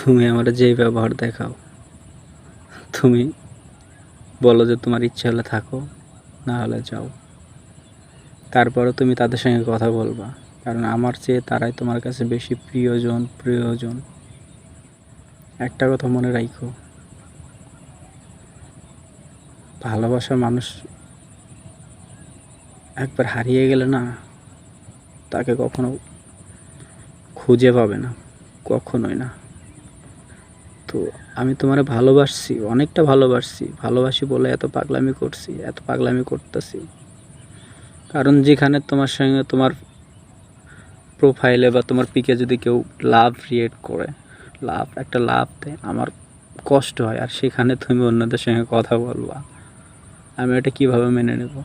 তুমি আমার যেই ব্যবহার দেখাও, তুমি বলো যে তোমার ইচ্ছে হলে থাকো, না হলে যাও। তারপরে তুমি তাদের সঙ্গে কথা বলবা, কারণ আমার চেয়ে তারাই তোমার কাছে বেশি প্রিয়জন প্রিয়জন। একটা কথা মনে রাখো ভালোবাসা মানুষ একবার হারিয়ে গেলে না, তাকে কখনো খুঁজে পাবে না, কখনোই না। তো আমি তোমার ভালোবাসছি, অনেকটা ভালোবাসছি। ভালোবাসি বলে এত পাগলামি করছি, এত পাগলামি করতেছি। কারণ যেখানে তোমার সঙ্গে তোমার প্রোফাইলে বা তোমার পিকে যদি কেউ লাভ ক্রিয়েট করে লাভ একটা লাভ দেয়, আমার কষ্ট হয়। আর সেখানে তুমি অন্যদের সঙ্গে কথা বলবা। আমি এটা কীভাবে মেনে নেব?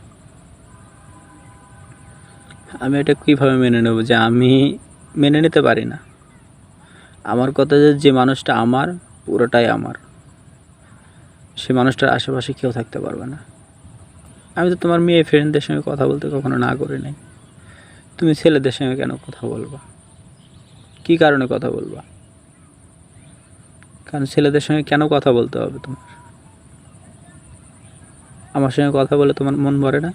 আমি এটা কীভাবে মেনে নেব যে আমি মেনে নিতে পারি না? আমার কথা যে যে মানুষটা আমার পুরোটাই আমার। সে মানুষটার আশেপাশে কেউ থাকতে পারবে না। আমি তো তোমার মেয়ে ফ্রেন্ডদের সঙ্গে কথা বলতে কখনো না করি নাই। তুমি ছেলেদের সঙ্গে কেন কথা বলবা? কি কারণে কথা বলবা? কারণ ছেলেদের সঙ্গে কেন কথা বলতে হবে তোমার? আমার সঙ্গে কথা বলে তোমার মন ভরে না?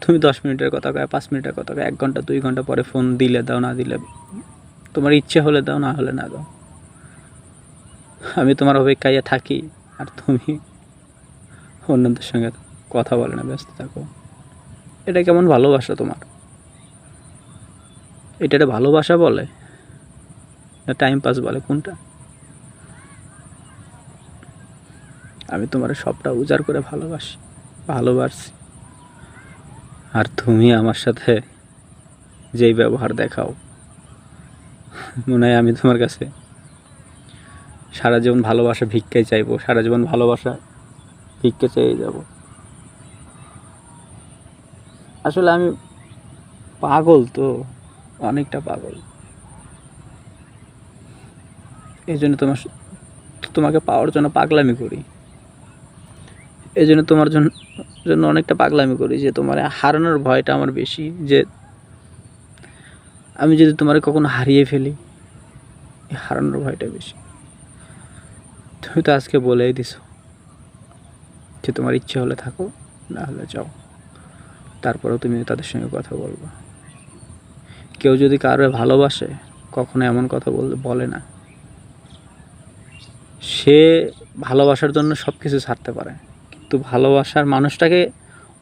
তুমি দশ মিনিটের কথা কয়, পাঁচ মিনিটের কথা কয়, এক ঘণ্টা, দুই ঘণ্টা পরে ফোন দিলে দাও, না দিলে তোমার ইচ্ছে হলে দাও, না হলে না দাও। আমি তোমার অপেক্ষায় থাকি, আর তুমি অন্যদের সঙ্গে কথা বলে না, ব্যস্ত থাকো। এটা কেমন ভালোবাসা তোমার? এটা একটা ভালোবাসা বলে, না টাইম পাস বলে, কোনটা? আমি তোমার সবটা উজাড় করে ভালোবাসি ভালোবাসি। আর তুমি আমার সাথে যেই ব্যবহার দেখাও মনে হয় আমি তোমার কাছে সারা জীবন ভালোবাসা ভিক্ষাই চাইব, সারা জীবন ভালোবাসা ভিক্ষে চেয়ে যাব। আসলে আমি পাগল তো, অনেকটা পাগল। এই জন্য তোমার তোমাকে পাওয়ার জন্য পাগলামি করি। এই জন্য তোমার জন্য অনেকটা পাগলামি করি যে তোমার হারানোর ভয়টা আমার বেশি, যে আমি যদি তোমার কখনো হারিয়ে ফেলি হারানোর ভয়টা বেশি। তুমি তো আজকে বলেই দিছো যে তোমার ইচ্ছে হলে থাকো, না হলে যাও। তারপরেও তুমি তাদের সঙ্গে কথা বলবা। কেউ যদি কারও ভালোবাসে, কখনো এমন কথা বলে না। সে ভালোবাসার জন্য সব কিছু ছাড়তে পারে। কিন্তু ভালোবাসার মানুষটাকে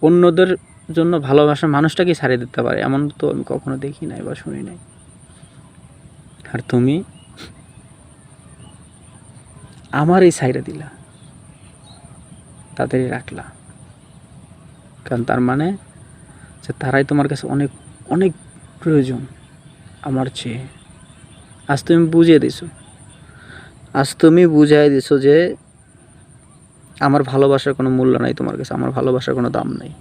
অন্যদের জন্য ভালোবাসার মানুষটাকে ছাড়িয়ে দিতে পারে, এমন তো আমি কখনো দেখি নাই বা শুনি নাই। আর তুমি? আমার এই সাইডে দিলা। তাদেরই রাখলা। কারণ তার মানে যে তারাই তোমার কাছে অনেক অনেক প্রয়োজন আমার চেয়ে। আজ তুমি বুঝিয়ে দিছো। আজ তুমি বুঝাই দিছো যে আমার ভালোবাসার কোনো মূল্য নাই তোমার কাছে, আমার ভালোবাসার কোনো দাম নাই।